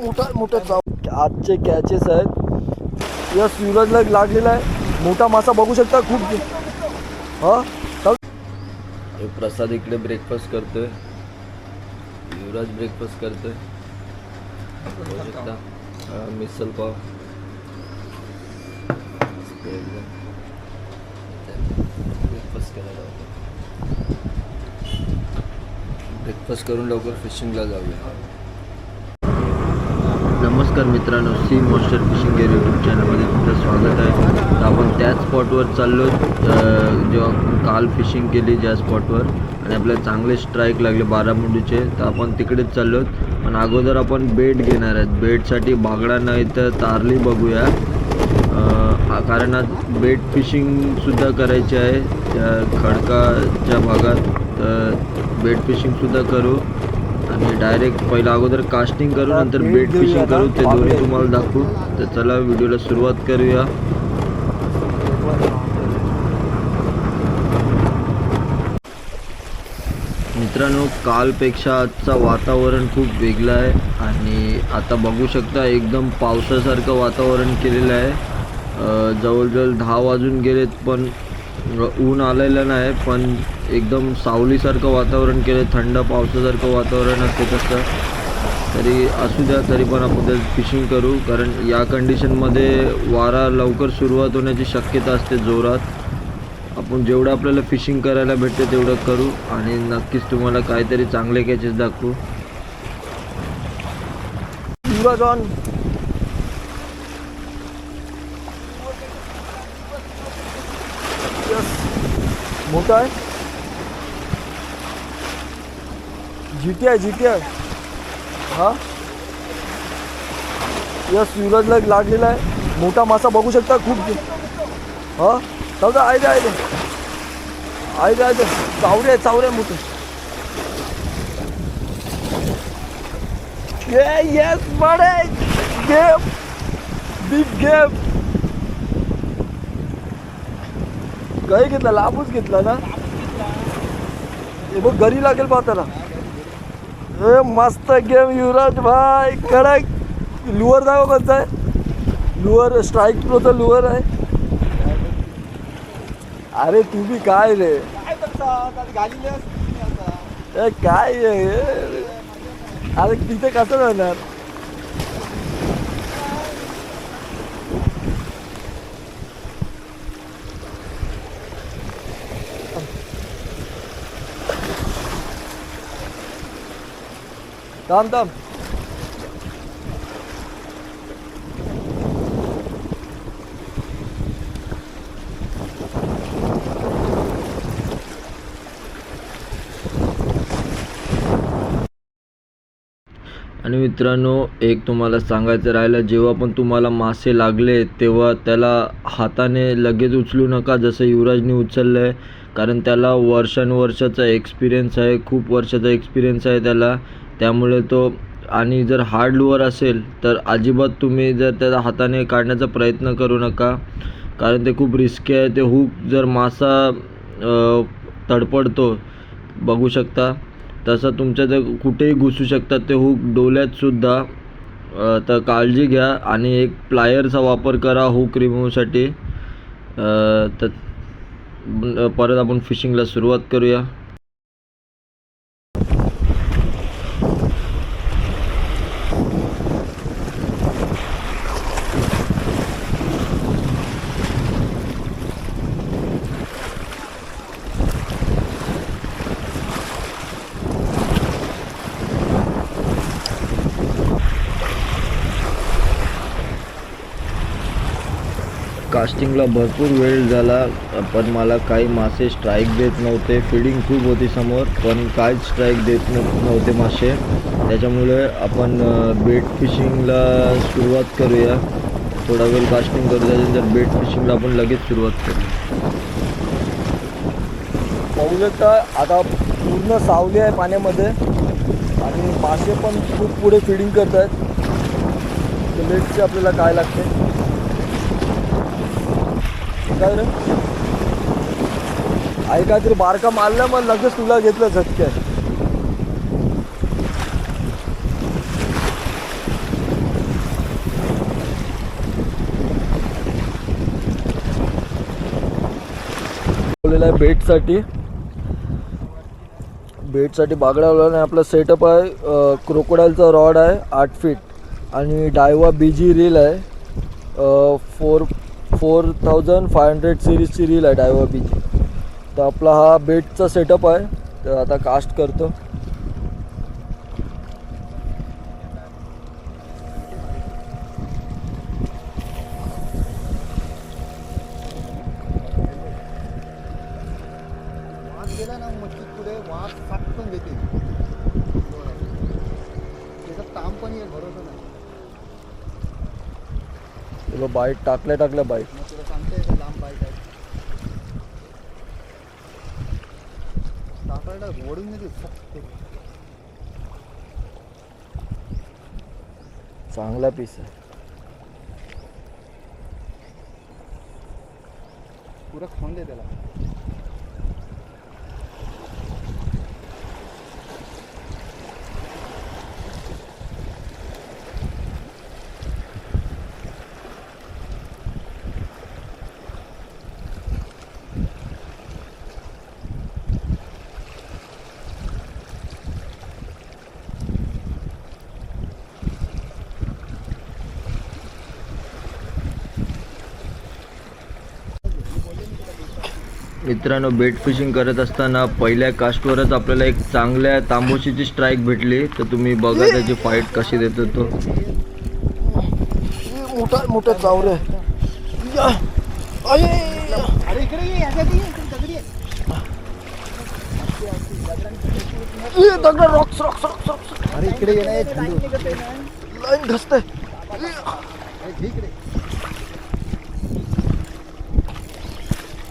मोठा मोठा चाव. आजचे कॅचेस आहेत. या सूरजला लागलेला आहे. मोठा मासा बघू शकता खूप. हा? प्रसाद इकडे ब्रेकफास्ट करतोय. युवराज ब्रेकफास्ट करतोय. बघू शकता. मिसल पाव मस्त एकदम ब्रेकफास्ट करायला ब्रेकफास्ट करून लवकर फिशिंगला जाऊया. नमस्कार मित्रांनो sea monster fishing gear YouTube चॅनलमध्ये तुमचं स्वागत आहे. तर आपण त्याच स्पॉटवर चाललो जेव्हा आपण काल फिशिंग केली ज्या स्पॉटवर आणि आपल्याला चांगले स्ट्राईक लागले बारामुंडीचे तर आपण तिकडेच चाललो. पण अगोदर आपण बेट घेणार आहेत. बेटसाठी बागडा नाही तर तारली बघूया. कारण आज बेट फिशिंगसुद्धा करायची आहे. त्या खडकाच्या भागात. तर बेट फिशिंगसुद्धा करू. आणि डायरेक्ट पहिला अगोदर कास्टिंग करू नंतर बेट फिशिंग. करू. ते दोन्ही. तुम्हाला दाखवू. तर चला व्हिडिओला सुरुवात करूया. मित्रांनो कालपेक्षा आजचं वातावरण खूप वेगळं आहे. आणि आता बघू शकता एकदम पावसासारखं वातावरण केलेलं आहे. जवळजवळ दहा वाजून गेलेत पण ऊन आलेलं नाही पण एकदम सावलीसारखं वातावरण केलं थंड पावसासारखं वातावरण असते तसं. तरी असू द्या तरी पण आपण त्यात फिशिंग करू कारण या कंडिशनमध्ये वारा लवकर सुरुवात होण्याची शक्यता असते जोरात. आपण जेवढं आपल्याला फिशिंग करायला भेटते तेवढं करू आणि नक्कीच तुम्हाला काहीतरी चांगले कॅचेस दाखवू. मोठा आहे. जी टी आहे जीटी आहे हा? या सूरजला लागलेला आहे. मोठा मासा बघू शकता खूप. हा? चालतं आहे दे आहे दे आहे दे आहे दे चावरे आहे चावरे आहे मोठे येस बडे. गेम बिग गेम काही घेतला लाबूच घेतला ना? हे बघ घरी लागेल बा त्याला. ए मस्त गेम युवराज भाई कडक. लुअर दाखव कसं आहे? लुअर स्ट्राईक प्रोचं लुअर आहे. अरे तू बी काय रे? ए काय अरे तिथे कसं जाणार थांब थांब आणि मित्रांनो एक तुम्हाला सांगायचं राहिलं जेव्हा पण तुम्हाला मासे लागले तेव्हा त्याला हाताने लगेच उचलू नका जसं युवराजने उचललं आहे कारण त्याला वर्षानुवर्षाचा एक्सपिरियन्स आहे खूप वर्षाचा एक्सपिरियन्स आहे त्याला. त्यामुळे तो आणि जर हार्ड लोअर असेल तर अजिबात तुम्ही जर त्याला हाताने काढण्याचा प्रयत्न करू नका. कारण ते खूप रिस्की आहे. ते हुक जर मासा तडपडतो बघू शकता. तसं तुमच्या ते कुठेही घुसू शकतात ते हुक डोल्यातसुद्धा तर काळजी घ्या. आणि एक प्लायरचा वापर करा हुक रिमूव्हसाठी तर परत आपण फिशिंगला सुरुवात करूया. कास्टिंगला भरपूर वेळ झाला पण मला काही मासे स्ट्राईक देत नव्हते. फिडिंग खूप होती समोर पण काहीच स्ट्राईक देत नव्हते मासे. त्याच्यामुळे आपण बेट फिशिंगला सुरुवात करूया. थोडा वेळ कास्टिंग करू त्याच्यानंतर बेट फिशिंगला आपण लगेच सुरुवात करू. पाहू शकता आता पूर्ण सावली आहे पाण्यामध्ये. आणि मासे पण खूप पुढे फिडिंग करत आहेत लेटचे आपल्याला काय लागते? काय ऐका तरी बारका मारलं मग लगेच तुला घेतलं झटक्यात. आहे बेटसाठी बेटसाठी बागडा आणि आपला सेटअप आहे क्रोकोडाईलचा रॉड आहे आठ फीट आणि डायवा बीजी रील आहे four four thousand five hundred सिरीजची reel आहे डायव्हर बीची तर आपला हा बेटचा सेटअप आहे. तर आता कास्ट करतो. गेला ना मच्छी पुढे वास साटकन घेते त्याचं काम पण येईल भरोसा नाही टाकल्या टाकल्या लांब बाईक ओढून देते फक्त. चांगला पीस आहे. पुरं खाऊन दे त्याला. मित्रांनो बेट फिशिंग करत असताना पहिल्या कास्टवरच आपल्याला एक चांगल्या तांबोशीची स्ट्राईक भेटली. तर तुम्ही बघा त्याची फाईट कशी देतो तो. मोठा मोठा चावरे दगडी रॉक्स रॉक्स रॉक्स रॉक्स अरे इकडे ये. लाईन घसते.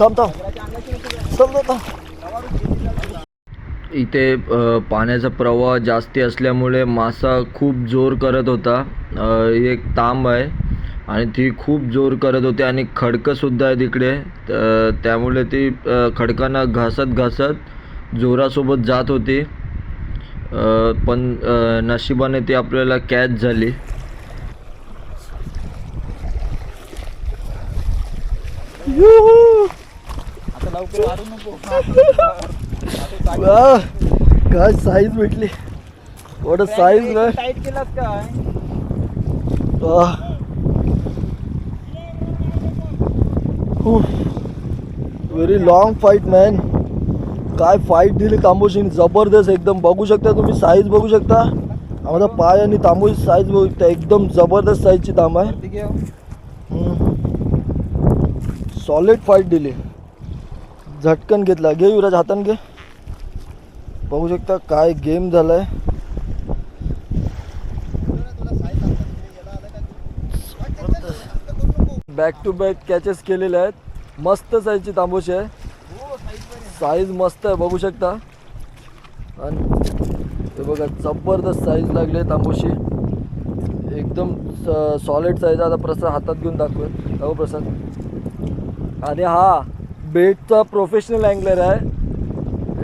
थांब, थांब. इथे पाण्याचा प्रवाह जास्ती असल्यामुळे मासा खूप जोर करत होता. एक तांब आहे आणि ती खूप जोर करत होती आणि खडकंसुद्धा आहे तिकडे. त्यामुळे ती खडकांना घासत घासत जोरासोबत जात होती. पण नशिबाने ती आपल्याला कॅच झाली. युहू. आता लवकर मारू नको वा, काय साईज भेटली. वॉट साईज ना टाईट केलास काय? व्हेरी लॉंग फाईट मॅन काय फाईट दिली तांबोशीने जबरदस्त एकदम. बघू शकता तुम्ही साईज बघू शकता. आम्हाला पाय आणि तांबोशी साईज बघू शकता. एकदम जबरदस्त साईजची तांब आहे. सॉलिड फाईट दिली. झटकन घेतला. घे युवराज हातान घे. बघू शकता काय गेम झालाय. बॅक टू बॅक कॅचेस केलेले आहेत. मस्त साईजची तांबूशी आहे. साईज मस्त आहे बघू शकता. आणि हे बघा जबरदस्त साईज लागली आहे तांबूशी. एकदम सॉलिड साईज आता प्रसाद हातात घेऊन दाखवेल. दाखव प्रसाद. आणि हा बेटचा प्रोफेशनल अँगलर आहे.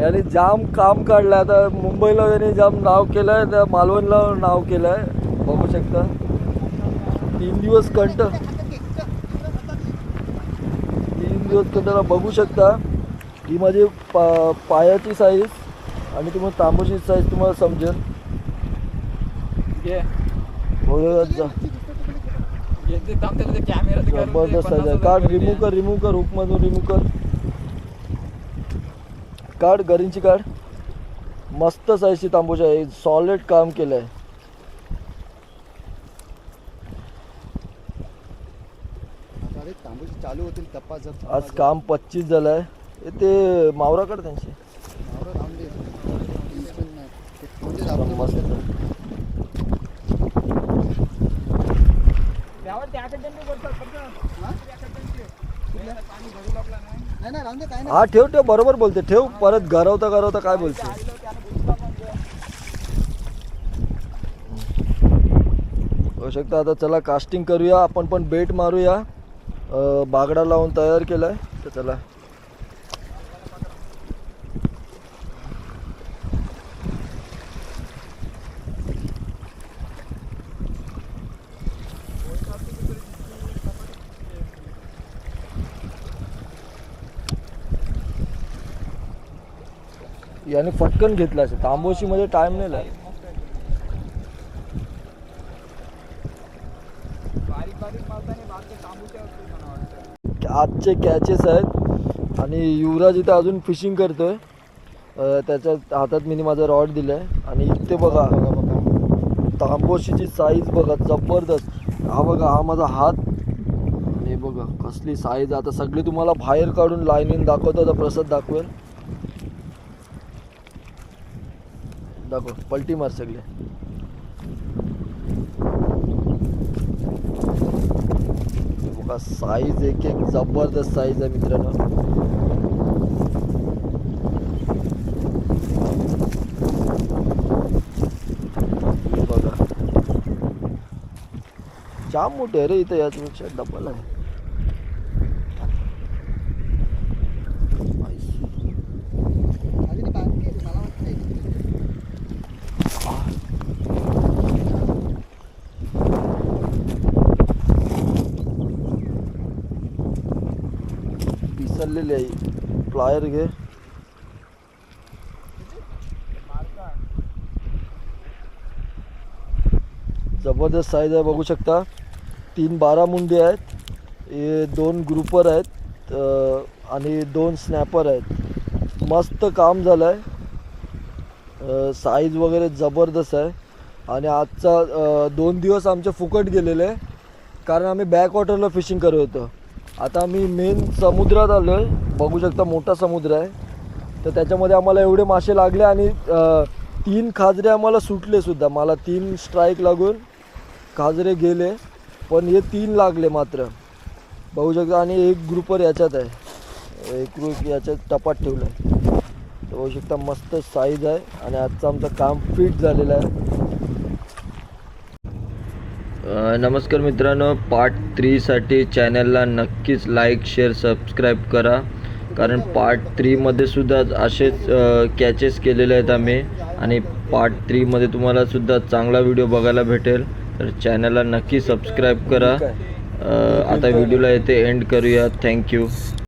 याने जाम काम काढलं आता मुंबईला याने जाम नाव केलं आहे त्या मालवणला नाव केलं आहे बघू शकता. तीन दिवस कंट तीन दिवस कंटाला बघू शकता. ही माझी पा पायाची साईज आणि तुम्हाला तांबूची साईज तुम्हाला समजेल. जबरदस्त साईज आहे काढ रिमूव्ह कर रिमूव्ह कर हुकमधून रिमूव्ह कर. काढ गरींची काढ मस्त साईजची तांबूची आहे. सॉलिड काम केलं आहे आता अरे तांबूची चालू होतील जप आज काम पच्चीस झालं आहे ते मावराकडे त्यांचे. राहून दे. टेन्शन नाही. ते खाऊन दे एकदम आपण. मस्त हा? ठेव ठेव बरोबर बोलते. ठेव परत गरवता गरवता काय बोलते? होऊ शकता. आता चला कास्टिंग करूया. आपण पण बेट मारूया. बागडा लावून तयार केलाय. तर चला. याने फटकन घेतला असेल तांबोशीमध्ये टाईम नाही लागला आजचे कॅचेस आहेत. आणि युवराज इथं अजून फिशिंग करतोय. त्याच्या हातात मी माझा रॉड दिलाय. आणि इथे बघा तांबोशीची साईज बघा जबरदस्त. हा बघा हा माझा हात. आणि हे बघा कसली साईज आता सगळी तुम्हाला बाहेर काढून लाईनीन दाखवतो. आता प्रसाद दाखवेल. दाखव पलटी मार सगळे. बघा साईज एक एक जबरदस्त साईज आहे मित्रांनो. बघा. जाम मोठे आहे रे इथं पेक्षा डबल आहे अजून बाकी आहे मला वाटतं पिसरलेली आहे प्लायर घे जबरदस्त साईज आहे बघू शकता तीन बारा मुंडी आहेत हे दोन ग्रुपर आहेत आणि दोन स्नॅपर आहेत मस्त काम झालं आहे साईज वगैरे जबरदस्त आहे आणि आजचा दोन दिवस आमचे फुकट गेलेले कारण आम्ही बॅकवॉटरला फिशिंग करत होतो आता मी मेन समुद्रात आलो आहे बघू शकता मोठा समुद्र आहे. तर त्याच्यामध्ये आम्हाला एवढे मासे लागले आणि तीन खाजरे आम्हाला सुटले सुद्धा. मला तीन स्ट्राईक लागून खाजरे गेले पण हे तीन लागले मात्र. बघू शकता आणि एक ग्रुपर याच्यात आहे. एक ग्रुप याच्यात टपात ठेवलं आहे तर बघू शकता मस्त साईज आहे आणि आजचं आमचं काम फिट झालेलं आहे. नमस्कार मित्रांनो पार्ट थ्रीसाठी चॅनलला नक्कीच लाईक शेअर सबस्क्राईब करा. कारण पार्ट थ्रीमध्ये सुद्धा असेच कॅचेस केलेले आहेत आम्ही. आणि पार्ट थ्रीमध्ये तुम्हाला सुद्धा चांगला व्हिडिओ बघायला भेटेल. तर चॅनलला नक्की सबस्क्राईब करा. आता व्हिडिओला येथे एंड करूया. थँक्यू